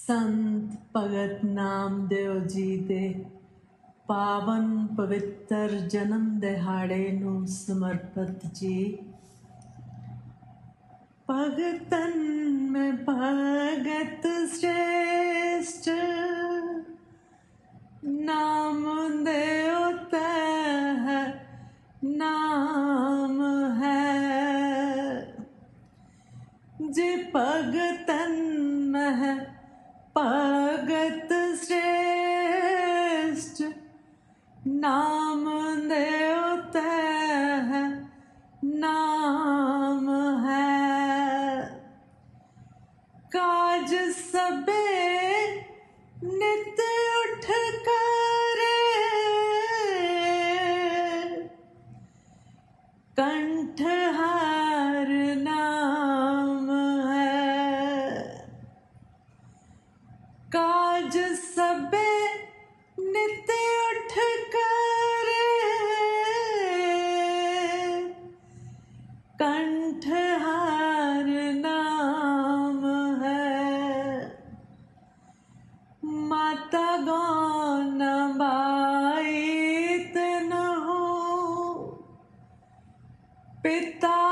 ਸੰਤ ਭਗਤ ਨਾਮਦੇਵ ਜੀ ਦੇ ਪਾਵਨ ਪਵਿੱਤਰ ਜਨਮ ਦਿਹਾੜੇ ਨੂੰ ਸਮਰਪਿਤ ਜੀ ਭਗਤਨ ਮੈਂ ਭਗਤ श्रेष्ठ नाम देवता है नाम है जे भगतन मह भगत श्रेष्ठ नाम। पिता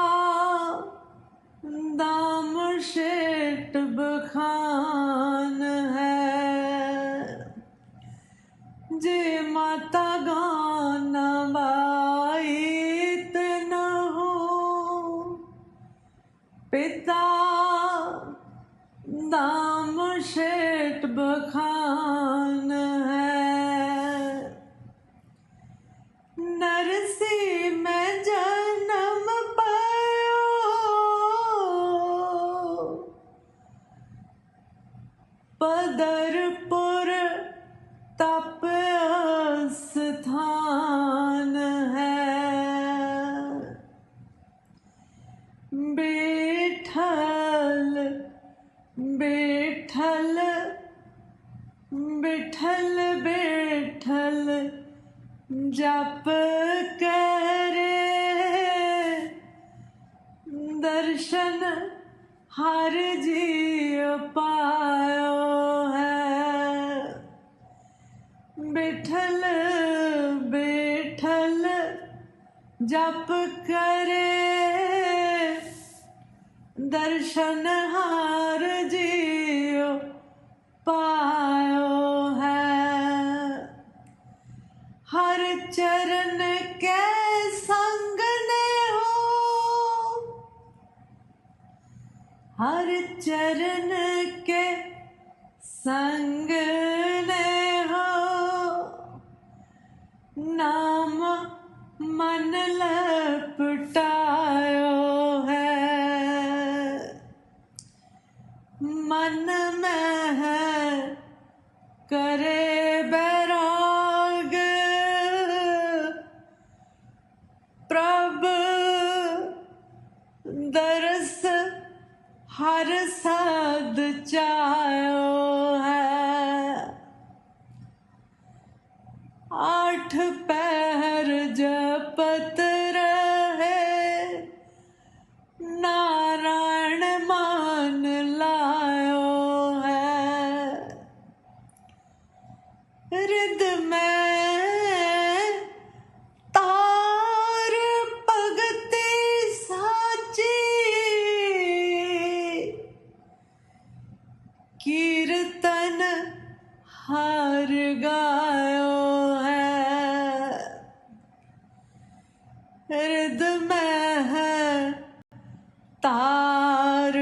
बैठल बैठल जप करे। दर्शन हर जीव पायो है। बैठल बैठल जप करे। दर्शन हार जियो पायो हर चरण के संग ने हो। नाम मन लपटायो है। मन में है करे बैराग हर सद चायो है। आठ पैर जपत रहे नारायण मान लायो है। रिद हर गायो है। हृद में है तार,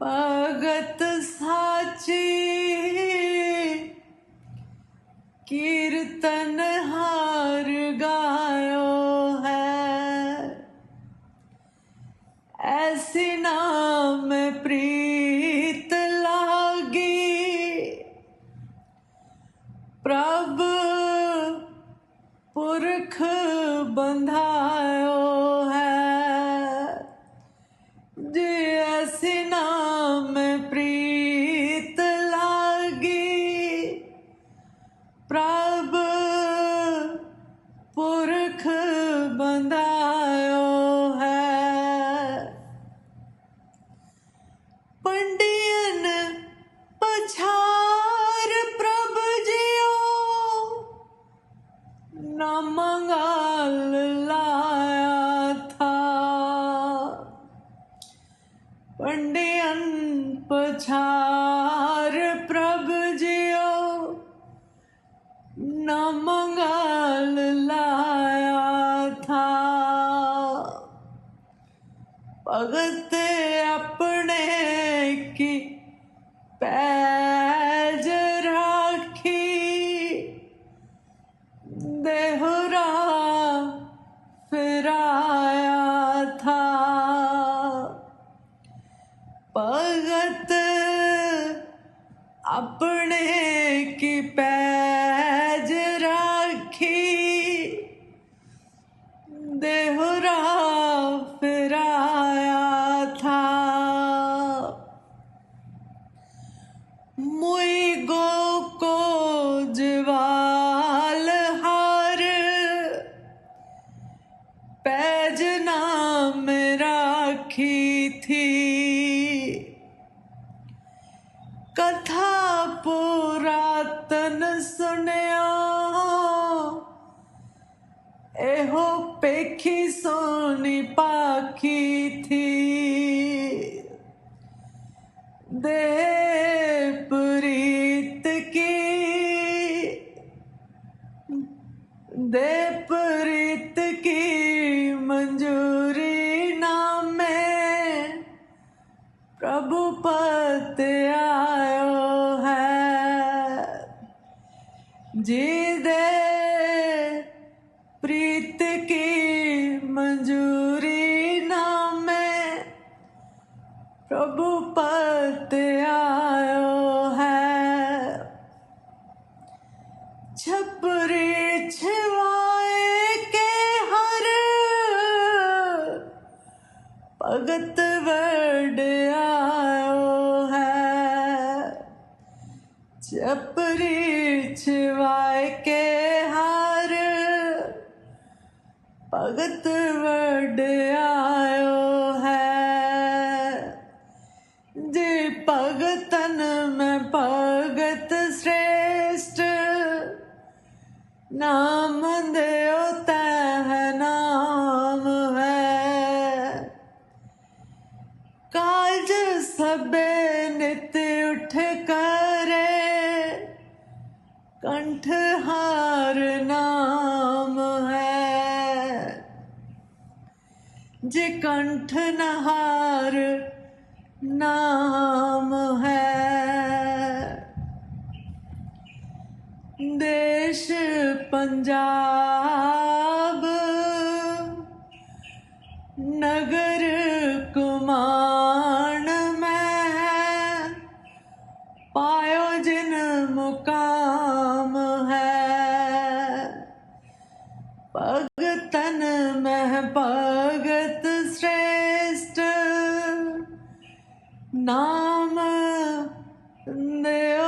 भगत साची। कीर्तन हार गायो है। ऐसी नाम प्रीत पुरख बंधायो है। जे असिना में प्रीत लागी। प्रभ पुरख बंधा माल लाया था। पंडियन पछार प्रभ जियो, न मंगल लाया था। भगत अपने की पैर अपने की पैज राखी। देहरा फिराया था। मुई गो को जवाल हार। पैज नाम राखी थी। कथा पुरातन सुनया। एहो पेखी सोनी पाखी थी। दे प्रीत की दे प्रीत की मंजूरी नाम प्रभु पत जी दे प्रीत की मंजूरी नाम में प्रभु पत आयो छपरी छिवाए के हार। भगत वर्ड आयो है। जे भगतन में भगत श्रेष्ठ। नाम देवता कंठहार नाम है। जे कंठ नहार नाम है। देश पंजाब नगर भगतन मह भगत श्रेष्ठ। नाम दे